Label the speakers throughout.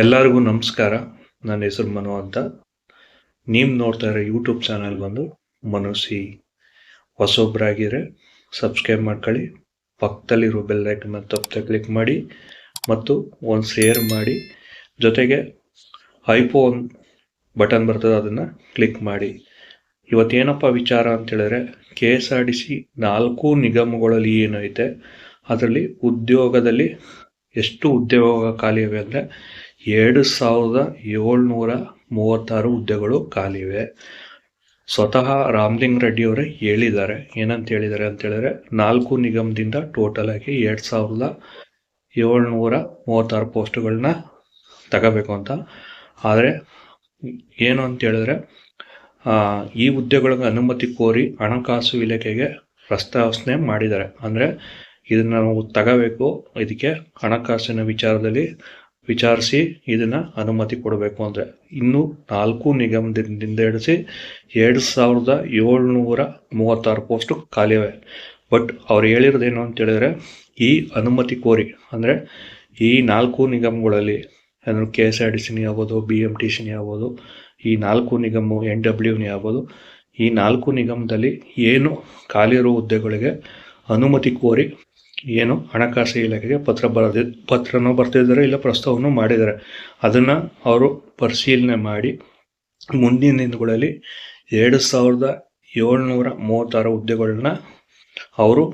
Speaker 1: ಎಲ್ಲರಿಗೂ ನಮಸ್ಕಾರ. ನನ್ನ ಹೆಸರು ಮನು ಅಂತ. ನೀವು ನೋಡ್ತಾ ಇರೋ ಯೂಟ್ಯೂಬ್ ಚಾನಲ್ ಬಂದು ಮನುಸಿ ಹೊಸೊಬ್ಬರಾಗಿದ್ರೆ ಸಬ್ಸ್ಕ್ರೈಬ್ ಮಾಡ್ಕೊಳ್ಳಿ. ಪಕ್ಕದಲ್ಲಿರೋ ಬೆಲ್ ಐಕನ್ ತಪ್ಪದೆ ಕ್ಲಿಕ್ ಮಾಡಿ ಮತ್ತು ಒಂದು ಶೇರ್ ಮಾಡಿ. ಜೊತೆಗೆ ಐಫೋನ್ ಬಟನ್ ಬರ್ತದೆ, ಅದನ್ನು ಕ್ಲಿಕ್ ಮಾಡಿ. ಇವತ್ತೇನಪ್ಪ ವಿಚಾರ ಅಂತ ಹೇಳಿದ್ರೆ K S R T C ನಾಲ್ಕು ನಿಗಮಗಳಲ್ಲಿ ಏನೈತೆ, ಅದರಲ್ಲಿ ಉದ್ಯೋಗದಲ್ಲಿ ಎಷ್ಟು ಉದ್ಯೋಗ ಖಾಲಿ ಇವೆ ಅಂದರೆ ಎರಡು ಸಾವಿರದ ಏಳ್ನೂರ ಮೂವತ್ತಾರು ಹುದ್ದೆಗಳು ಖಾಲಿವೆ. ಸ್ವತಃ ರಾಮಲಿಂಗ ರೆಡ್ಡಿ ಅವರೇ ಹೇಳಿದ್ದಾರೆ. ಏನಂತ ಹೇಳಿದ್ದಾರೆ ಅಂತ ಹೇಳಿದ್ರೆ, ನಾಲ್ಕು ನಿಗಮದಿಂದ ಟೋಟಲ್ ಆಗಿ ಎರಡು ಸಾವಿರದ ಏಳ್ನೂರ ಮೂವತ್ತಾರು ಪೋಸ್ಟ್ಗಳನ್ನ ತಗೋಬೇಕು ಅಂತ. ಆದರೆ, ಏನು ಅಂತ ಹೇಳಿದ್ರೆ ಈ ಹುದ್ದೆಗಳಿಗೆ ಅನುಮತಿ ಕೋರಿ ಹಣಕಾಸು ಇಲಾಖೆಗೆ ಪ್ರಸ್ತಾವನೆ ಮಾಡಿದ್ದಾರೆ. ಅಂದರೆ, ಇದನ್ನು ನಾವು ತಗೋಬೇಕು. ಇದಕ್ಕೆ ಹಣಕಾಸಿನ ವಿಚಾರದಲ್ಲಿ ವಿಚಾರಿಸಿ ಇದನ್ನ ಅನುಮತಿ ಕೊಡಬೇಕು ಅಂದರೆ ಇನ್ನು ನಾಲ್ಕು ನಿಗಮದಿಂದ ಹಿಡಿಸಿ ಎರಡು ಸಾವಿರದ ಏಳ್ನೂರ ಮೂವತ್ತಾರು ಪೋಸ್ಟು ಖಾಲಿವೆ ಬಟ್ ಅವ್ರು ಹೇಳಿರೋದೇನು ಅಂತ ಹೇಳಿದ್ರೆ, ಈ ಅನುಮತಿ ಕೋರಿ, ಅಂದರೆ ಈ ನಾಲ್ಕು ನಿಗಮಗಳಲ್ಲಿ, ಅಂದರೆ ಕೆ ಎಸ್ ಆರ್ ಡಿ ಸಿನಿ ಆಗ್ಬೋದು ಬಿ ಎಂ ಟಿ ಸಿನಿ ಆಗ್ಬೋದು, ಈ ನಾಲ್ಕು ನಿಗಮ ಎನ್ ಡಬ್ಲ್ಯೂನಿ ಆಗ್ಬೋದು, ಈ ನಾಲ್ಕು ನಿಗಮದಲ್ಲಿ ಏನು ಖಾಲಿ ಇರೋ ಹುದ್ದೆಗಳಿಗೆ ಅನುಮತಿ ಕೋರಿ ಏನು ಹಣಕಾಸು ಇಲಾಖೆಗೆ ಪತ್ರ ಬರೆದ, ಪತ್ರನೂ ಬರ್ತಿದ್ದಾರೆ ಇಲ್ಲ ಪ್ರಸ್ತಾವನೂ ಮಾಡಿದ್ದಾರೆ. ಅದನ್ನು ಅವರು ಪರಿಶೀಲನೆ ಮಾಡಿ ಮುಂದಿನ ದಿನಗಳಲ್ಲಿ ಎರಡು ಸಾವಿರದ ಏಳ್ನೂರ ಮೂವತ್ತಾರು ಹುದ್ದೆಗಳನ್ನ ಅವರು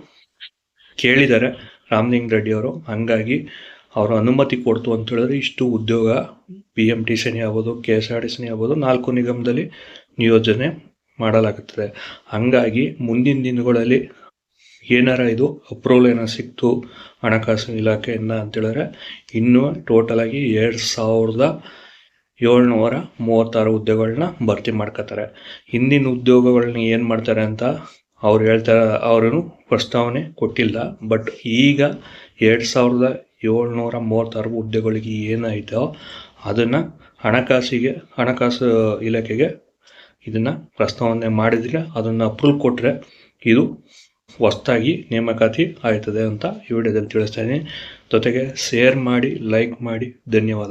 Speaker 1: ಕೇಳಿದ್ದಾರೆ. ರಾಮಲಿಂಗ ರೆಡ್ಡಿ ಅವರು. ಹಂಗಾಗಿ ಅವರು ಅನುಮತಿ ಕೊಡ್ತು ಅಂತ ಹೇಳಿದ್ರೆ ಇಷ್ಟು ಉದ್ಯೋಗ ಪಿ ಎಂ ಟಿ ಸಿನಿ ಆಗ್ಬೋದು, ಕೆ ಎಸ್ ಆರ್ ಟಿ ಸಿನಿ ಆಗ್ಬೋದು, ನಾಲ್ಕು ನಿಗಮದಲ್ಲಿ ನಿಯೋಜನೆ ಮಾಡಲಾಗುತ್ತದೆ. ಹಂಗಾಗಿ ಮುಂದಿನ ದಿನಗಳಲ್ಲಿ ಏನಾರ ಇದು ಅಪ್ರೂವಲ್ ಏನೋ ಸಿಕ್ತು ಹಣಕಾಸು ಇಲಾಖೆಯಿಂದ ಅಂತೇಳಿದ್ರೆ ಇನ್ನೂ ಟೋಟಲ್ ಆಗಿ ಎರಡು ಸಾವಿರದ ಏಳ್ನೂರ ಮೂವತ್ತಾರು ಹುದ್ದೆಗಳನ್ನ ಭರ್ತಿ ಮಾಡ್ಕೋತಾರೆ ಹಿಂದಿನ ಉದ್ಯೋಗಗಳನ್ನ ಏನು ಮಾಡ್ತಾರೆ ಅಂತ ಅವ್ರು ಹೇಳ್ತಾರೆ ಅವರು ಪ್ರಸ್ತಾವನೆ ಕೊಟ್ಟಿಲ್ಲ. ಬಟ್ ಈಗ ಎರಡು ಸಾವಿರದ ಏಳ್ನೂರ ಮೂವತ್ತಾರು ಹುದ್ದೆಗಳಿಗೆ ಏನಾಯ್ತೋ ಅದನ್ನು ಹಣಕಾಸಿಗೆ, ಹಣಕಾಸು ಇಲಾಖೆಗೆ ಇದನ್ನು ಪ್ರಸ್ತಾವನೆ ಮಾಡಿದರೆ ಅದನ್ನು ಅಪ್ರೂವ್ ಕೊಟ್ಟರೆ ಇದು ಹೊಸ್ದಾಗಿ ನೇಮಕಾತಿ ಆಯ್ತದೆ ಅಂತ ಈ ವಿಡಿಯೋದಲ್ಲಿ ತಿಳಿಸ್ತಾ ಇದ್ದೀನಿ ಜೊತೆಗೆ ಶೇರ್ ಮಾಡಿ ಲೈಕ್ ಮಾಡಿ ಧನ್ಯವಾದ.